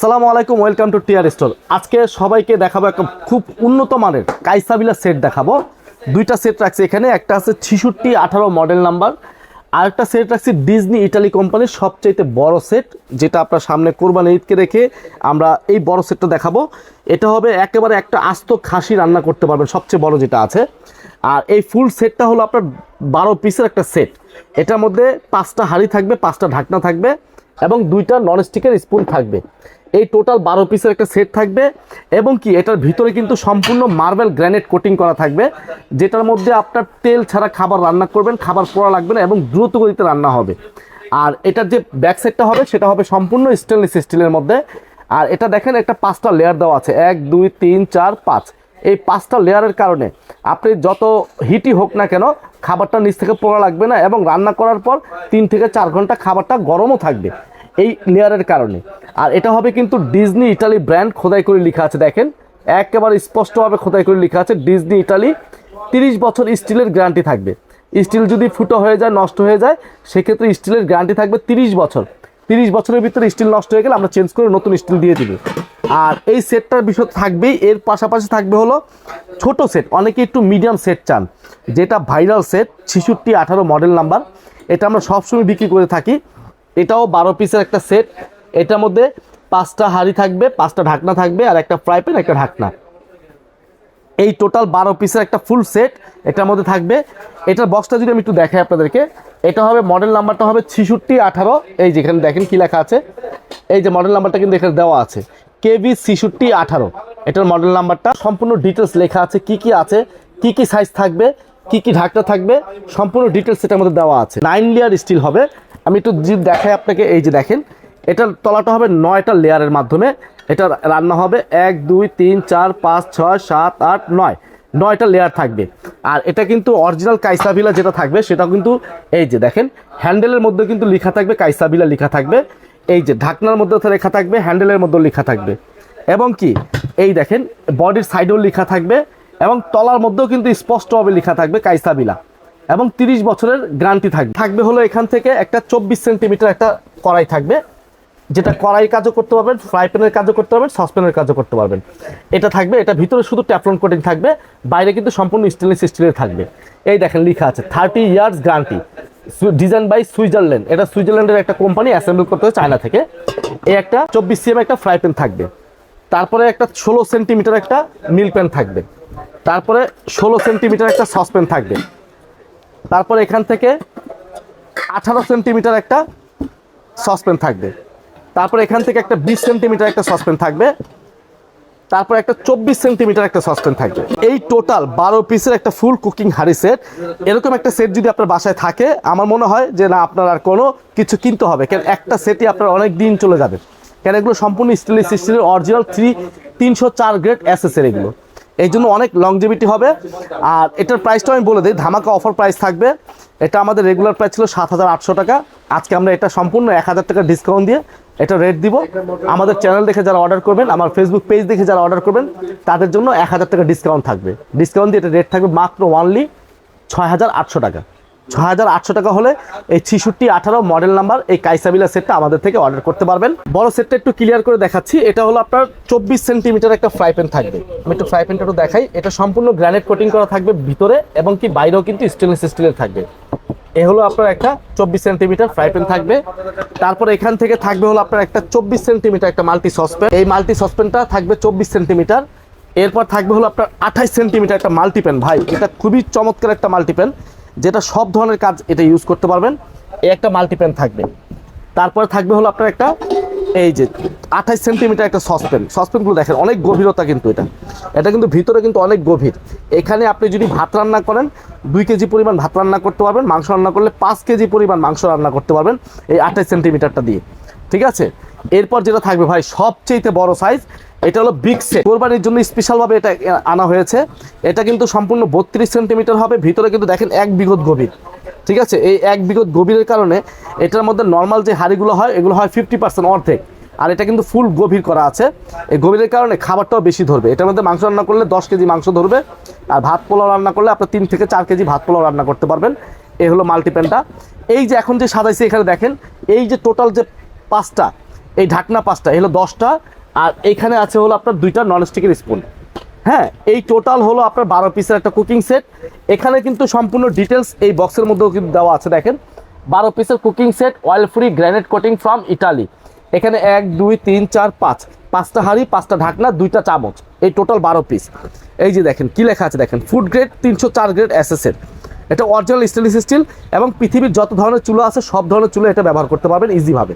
আসসালামু আলাইকুম welcome to tear store আজকে সবাইকে দেখাবো একটা খুব উন্নত মানের কাইসাবিলা সেট দেখাবো। দুইটা সেট রাখছি এখানে, একটা আছে ছিষট্টি আঠারো মডেল নাম্বার আর একটা সেট রাখছি ডিজনি ইটালি কোম্পানির সবচাইতে বড় সেট, যেটা আপনার সামনে কোরবানি ঈদকে রেখে আমরা এই বড় সেটটা দেখাবো। এটা হবে একেবারে একটা আস্ত খাসি রান্না করতে পারবেন, সবচেয়ে বড় যেটা আছে। আর এই ফুল সেটটা হলো আপনার বারো পিসের একটা সেট। এটার মধ্যে পাঁচটা হাঁড়ি থাকবে, পাঁচটা ঢাকনা থাকবে। এবং দুইটা ননস্টিকের স্পুন থাকবে। এই টোটাল বারো পিসের একটা সেট থাকবে এবং কি এটার ভিতরে কিন্তু সম্পূর্ণ মার্বেল গ্র্যানেট কোটিং করা থাকবে, যেটার মধ্যে আপনার তেল ছাড়া খাবার রান্না করবেন, খাবার পোড়া লাগবে না এবং দ্রুত গতিতে রান্না হবে। আর এটার যে ব্যাক সাইডটা হবে, সেটা হবে সম্পূর্ণ স্টেনলেস স্টিলের মধ্যে। আর এটা দেখেন একটা পাঁচটা লেয়ার দেওয়া আছে, এক, দুই, তিন, চার, পাঁচ। এই পাঁচটা লেয়ারের কারণে আপনি যত হিটই হোক না কেন খাবারটা নিচ থেকে পোড়া লাগবে না এবং রান্না করার পর তিন থেকে চার ঘণ্টা খাবারটা গরমও থাকবে এই লেয়ারের কারণে। আর এটা হবে কিন্তু ডিজনি ইটালি ব্র্যান্ড খোদাই করে লেখা আছে, দেখেন। একেবারে স্পষ্টভাবে খোদাই করে লেখা আছে ডিজনি ইটালি তিরিশ বছর স্টিলের গ্যারান্টি থাকবে। স্টিল যদি ফুটো হয়ে যায়, নষ্ট হয়ে যায়, সেক্ষেত্রে স্টিলের গ্যারান্টি থাকবে তিরিশ বছর। তিরিশ বছরের ভিতরে স্টিল নষ্ট হয়ে গেলে আমরা চেঞ্জ করে নতুন স্টিল দিয়ে দিব। আর এই সেটটার বিষয় থাকবেই, এর পাশাপাশি থাকবে হলো ছোট সেট, অনেকে একটু মিডিয়াম সেট চান, যেটা ভাইরাল সেট, ছিষট্টি, আঠারো মডেল নাম্বার এটা আমরা সবসময় বিক্রি করে থাকি। এটাও বারো পিসের একটা সেট, এটার মধ্যে পাঁচটা হাঁড়ি থাকবে, পাঁচটা ঢাকনা থাকবে আর একটা ফ্রাই প্যান একটা ঢাকনা। এই টোটাল বারো পিসের একটা ফুল সেট, এটার মধ্যে থাকবে। এটার বক্সটা যদি আমি একটু দেখাই আপনাদেরকে, এটা হবে মডেল নাম্বারটা হবে ছিষট্টি, আঠারো, এই যেখানে দেখেন কি লেখা আছে, এই যে মডেল নাম্বারটা কিন্তু এখানে দেওয়া আছে। কেবি ছিষট্টি আঠারো। এটার মডেল নাম্বারটা সম্পূর্ণ ডিটেলস লেখা আছে, কি কি আছে, কি কি সাইজ থাকবে, কি কি ঢাকটা থাকবে, সম্পূর্ণ ডিটেলস এটার মধ্যে দেওয়া আছে। নাইন লেয়ার স্টিল হবে। আমি একটু যদি দেখাই আপনাকে, এই যে দেখেন, এটার তলাটা হবে নয়টা লেয়ারের মাধ্যমে। এটা রান্না হবে এক, দুই, তিন, চার, পাঁচ, ছয়, সাত, আট, নয়। নয়টা লেয়ার থাকবে। আর এটা কিন্তু অরিজিনাল কাইসাবিলা যেটা থাকবে সেটা কিন্তু এই যে দেখেন হ্যান্ডেলের মধ্যে কিন্তু লেখা থাকবে কাইসাবিলা লেখা থাকবে। এই যে ঢাকনার মধ্যে লেখা থাকবে, হ্যান্ডেলের মধ্যেও লেখা থাকবে। এবং কি? এই দেখেন, বডির সাইডেও লেখা থাকবে এবং তলার মধ্যেও কিন্তু স্পষ্টভাবে লেখা থাকবে কাইসাবিলা এবং তিরিশ বছরের গ্যারান্টি থাকবে। থাকবে হলো এখান থেকে একটা চব্বিশ সেন্টিমিটার একটা কড়াই থাকবে, যেটা কড়াই কাজও করতে পারবেন, ফ্রাই প্যানের কাজও করতে পারবেন সসপ্যানের কাজও করতে পারবেন। এটা থাকবে, এটা ভিতরে শুধু ট্যাফলন কোটিং থাকবে, বাইরে কিন্তু সম্পূর্ণ স্টেনলেস স্টিলের থাকবে। এই দেখেন লেখা আছে thirty years guarantee design by Switzerland এটা সুইজারল্যান্ডের একটা কোম্পানি অ্যাসেম্বল করতে হয় চায়না থেকে। এই একটা চব্বিশ সিএম একটা ফ্রাই প্যান থাকবে। তারপরে একটা ষোলো সেন্টিমিটার একটা মিল প্যান থাকবে। তারপরে ষোলো সেন্টিমিটার একটা সসপ্যান থাকবে। তারপরে এখান থেকে আঠারো সেন্টিমিটার একটা সসপ্যান থাকবে। তারপর এখান থেকে একটা বিশ সেন্টিমিটার একটা সসপ্যান থাকবে। তারপর একটা চব্বিশ সেন্টিমিটার একটা সসপ্যান থাকবে। এই টোটাল বারো পিসের একটা ফুল কুকিং হাড়ি সেট এরকম একটা সেট যদি আপনার বাসায় থাকে, আমার মনে হয় যে না, আপনার আর কোনো কিছু কিনতে হবে। কেন, একটা সেটই আপনার অনেক দিন চলে যাবে। কেন, এগুলো সম্পূর্ণ স্টিলের স্টিলের অরিজিনাল থ্রি তিনশো চার গ্রেড অ্যাসেসের এগুলো। এই জন্য অনেক লংজিভিটি হবে। আর এটার প্রাইসটা আমি বলে দিই, ধামাকা অফার প্রাইস থাকবে। এটা আমাদের রেগুলার প্রাইস ছিল সাত হাজার আটশো টাকা। আজকে আমরা এটা সম্পূর্ণ এক হাজার টাকা ডিসকাউন্ট দিয়ে এটা রেট দিব। আমাদের চ্যানেল দেখে যারা অর্ডার করবেন, আমার ফেসবুক পেজ দেখে যারা অর্ডার করবেন, তাদের জন্য এক হাজার টাকা ডিসকাউন্ট থাকবে। ডিসকাউন্ট দিয়ে এটা রেট থাকবে মাত্র ওয়ানলি ছয় হাজার আটশো টাকা। ছয় হাজার আটশো টাকা হলে এই ছিষট্টি, আঠারো মডেল নাম্বার এই কাইসাবিলা সেটটা আমাদের থেকে অর্ডার করতে পারবেন। বড় সেটটা একটু ক্লিয়ার করে দেখাচ্ছি। এটা হলো আপনার চব্বিশ সেন্টিমিটার একটা ফ্রাই প্যান থাকবে। আমি একটু ফ্রাই প্যানটা একটু দেখাই। এটা সম্পূর্ণ গ্রানাইট কোটিং করা থাকবে ভিতরে এবং কি বাইরেও কিন্তু স্টেনলেস স্টিলের থাকবে। এ হলো আপনার একটা চব্বিশ সেন্টিমিটার ফ্রাই প্যান থাকবে। তারপর এখান থেকে থাকবে হলো আপনার একটা চব্বিশ সেন্টিমিটার একটা মাল্টি সসপ্যান এই মাল্টি সসপ্যানটা থাকবে চব্বিশ সেন্টিমিটার এরপর থাকবে হলো আপনার আঠাশ সেন্টিমিটার একটা মাল্টিপ্যান ভাই, এটা খুবই চমৎকার একটা মাল্টিপ্যান যেটা সব ধরনের কাজ এটা ইউজ করতে পারবেন। এই একটা মাল্টিপ্যান থাকবে। তারপরে থাকবে হলো আপনার একটা, এই যে আঠাইশ সেন্টিমিটার একটা সসপ্যান। সসপ্যানগুলো দেখেন, অনেক গভীরতা কিন্তু এটা। এটা কিন্তু ভিতরে কিন্তু অনেক গভীর। এখানে আপনি যদি ভাত রান্না করেন, দুই কেজি পরিমাণ ভাত রান্না করতে পারবেন। মাংস রান্না করলে পাঁচ কেজি পরিমাণ মাংস রান্না করতে পারবেন এই আঠাইশ সেন্টিমিটারটা দিয়ে। ঠিক আছে? এরপর যেটা থাকবে ভাই সবচেয়ে বড় সাইজ এটা হলো বিগ সেট কোরবানির জন্য স্পেশালভাবে এটা আনা হয়েছে। এটা কিন্তু সম্পূর্ণ বত্রিশ সেন্টিমিটার হবে, ভিতরে কিন্তু দেখেন এক বিঘত গভীর। ঠিক আছে? এই এক বিঘত গভীরের কারণে এটার মধ্যে নর্মাল যে হাড়িগুলো হয়, এগুলো হয় ফিফটি পার্সেন্ট অর্ধেক। আর এটা কিন্তু ফুল গভীর করা আছে। এই গভীরের কারণে খাবারটাও বেশি ধরবে। এটার মধ্যে মাংস রান্না করলে দশ কেজি মাংস ধরবে। আর ভাত পোলাও রান্না করলে আপনার তিন থেকে চার কেজি ভাত পোলাও রান্না করতে পারবেন। এই হলো মাল্টিপ্যানটা এই যে এখন যে সাজাইছে এখানে দেখেন, এই যে টোটাল যে পাঁচটা এই ঢাকনা পাঁচটা হলো দশটা, আর এখানে আছে হলো আপনার দুইটা ননস্টিকের স্পুন হ্যাঁ এই টোটাল হলো আপনার বারো পিসের একটা কুকিং সেট এখানে কিন্তু সম্পূর্ণ ডিটেলস এই বক্সের মধ্যেও কিন্তু দেওয়া আছে, দেখেন। বারো পিসের cooking set oil free granite coating from Italy এখানে এক, দুই, তিন, চার, পাঁচ। পাঁচটা হাঁড়ি, পাঁচটা ঢাকনা, দুইটা চামচ। এই টোটাল বারো পিস এই যে দেখেন, কি লেখা আছে দেখেন? ফুড গ্রেড তিনশো চার গ্রেড এসএসের এটা অরিজিনাল স্টেনলেস স্টিল এবং পৃথিবীর যত ধরনের চুলো আছে, সব ধরনের চুলো এটা ব্যবহার করতে পারবেন ইজিভাবে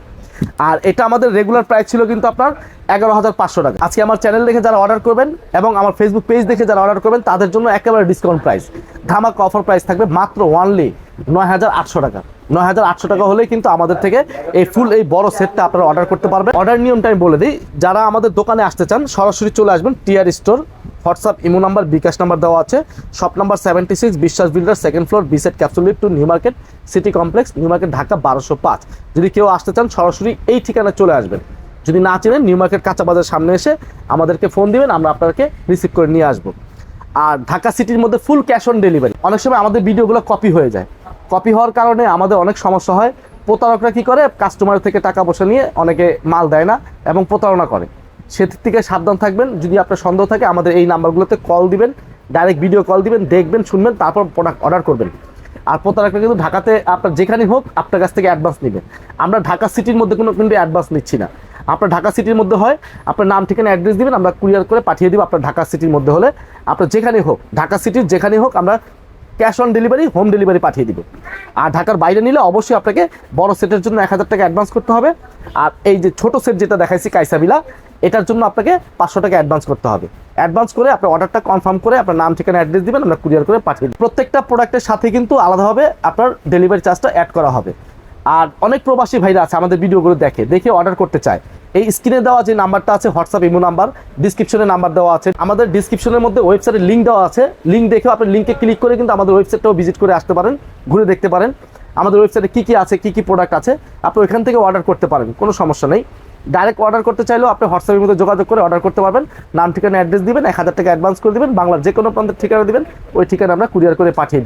আর এটা আমাদের রেগুলার প্রাইস ছিল কিন্তু আপনার এগারো হাজার পাঁচশো টাকা। আজকে আমার চ্যানেল দেখে যারা অর্ডার করবেন এবং আমার ফেসবুক পেজ দেখে যারা অর্ডার করবেন, তাদের জন্য একেবারে ডিসকাউন্ট প্রাইস ধামাক অফার প্রাইস থাকবে মাত্র ওয়ানলি নয় হাজার আটশো টাকা। নয় হাজার আটশো টাকা হলেই কিন্তু আমাদের থেকে এই ফুল এই বড় সেটটা আপনারা অর্ডার করতে পারবেন। অর্ডার নিয়মটা আমি বলে দিই, যারা আমাদের দোকানে আসতে চান, সরাসরি চলে আসবেন TR store WhatsApp, imo number, bKash number দেওয়া আছে। Shop number seventy six, Biswas builder second floor beset capsule two New Market, City Complex, New Market Dhaka বারোশো পাঁচ। যদি কেউ আসতে চান, সরাসরি এই ঠিকানায় চলে আসবেন। যদি না চেনেন, নিউ মার্কেট কাঁচা বাজার সামনে এসে আমাদেরকে ফোন দিবেন, আমরা আপনাকে রিসিভ করে নিয়ে আসব। আর ঢাকা সিটির মধ্যে ফুল ক্যাশ অন ডেলিভারি। অনেক সময় আমাদের ভিডিওগুলো কপি হয়ে যায়। কপি হওয়ার কারণে আমাদের অনেক সমস্যা হয়। প্রতারকরা কী করে? কাস্টমার থেকে টাকা পয়সা নিয়ে অনেকে মাল দেয় না এবং প্রতারণা করে। সেদিক থেকে সাবধান থাকবেন। যদি আপনার সন্দেহ থাকে, আমাদের এই নাম্বারগুলোতে কল দিবেন ডাইরেক্ট ভিডিও কল দিবেন, দেখবেন, শুনবেন, তারপর প্রোডাক্ট অর্ডার করবেন। আর প্রতারকরা কিন্তু ঢাকাতে আপনার যেখানেই হোক, আপনার কাছ থেকে অ্যাডভান্স নেবে। আমরা ঢাকা সিটির মধ্যে কোনো কিন্তু অ্যাডভান্স নিচ্ছি না। আপনার ঢাকা সিটির মধ্যে হয়, আপনার নাম, ঠিকানা অ্যাড্রেস দিবেন, আমরা কুরিয়ার করে পাঠিয়ে দিব আপনার ঢাকা সিটির মধ্যে হলে। আপনার যেখানে হোক, ঢাকা সিটির যেখানেই হোক, আমরা cash on delivery, home delivery পাঠিয়ে দিব। আর ঢাকার বাইরে নিলে অবশ্যই আপনাকে বড় সেটের জন্য এক হাজার টাকা অ্যাডভান্স করতে হবে। আর এই যে ছোট সেট যেটা দেখাইছি কাইসাবিলা এটার জন্য আপনাকে পাঁচশো টাকা অ্যাডভান্স করতে হবে। অ্যাডভান্স করে আপনার অর্ডারটা কনফার্ম করে আপনার নাম, ঠিকানা অ্যাড্রেস দিবেন, আমরা কুরিয়ার করে পাঠিয়ে প্রত্যেকটা প্রোডাক্টের সাথে কিন্তু আলাদাভাবে আপনার ডেলিভারি চার্জটা অ্যাড করা হবে। আর অনেক প্রবাসী ভাইরা আছে, আমাদের ভিডিওগুলো দেখে দেখে অর্ডার করতে চায়। এই স্ক্রিনে দেওয়া যে নাম্বারটা আছে হোয়াটসঅ্যাপ ইমো নাম্বার ডিসক্রিপশনে নাম্বার দেওয়া আছে। আমাদের ডিসক্রিপশনের মধ্যে ওয়েবসাইটের লিঙ্ক দেওয়া আছে। লিঙ্ক দেখেও আপনি লিঙ্কে ক্লিক করে কিন্তু আমাদের ওয়েবসাইটটাও ভিজিট করে আসতে পারেন, ঘুরে দেখতে পারেন। আমাদের ওয়েবসাইটে কী কী আছে, কী কী প্রোডাক্ট আছে, আপনি ওইখান থেকে অর্ডার করতে পারেন, কোনো সমস্যা নেই। ডাইরেক্ট অর্ডার করতে চাইলেও আপনি হোয়াটসঅ্যাপের মধ্যে যোগাযোগ করে অর্ডার করতে পারবেন। নাম, ঠিকানা অ্যাড্রেস দিবেন, এক হাজার টাকা অ্যাডভান্স করে দিবেন, বাংলার যে কোনো প্রান্তের ঠিকানা দিবেন, ওই ঠিকানা আমরা কুরিয়ার করে পাঠিয়ে দিই।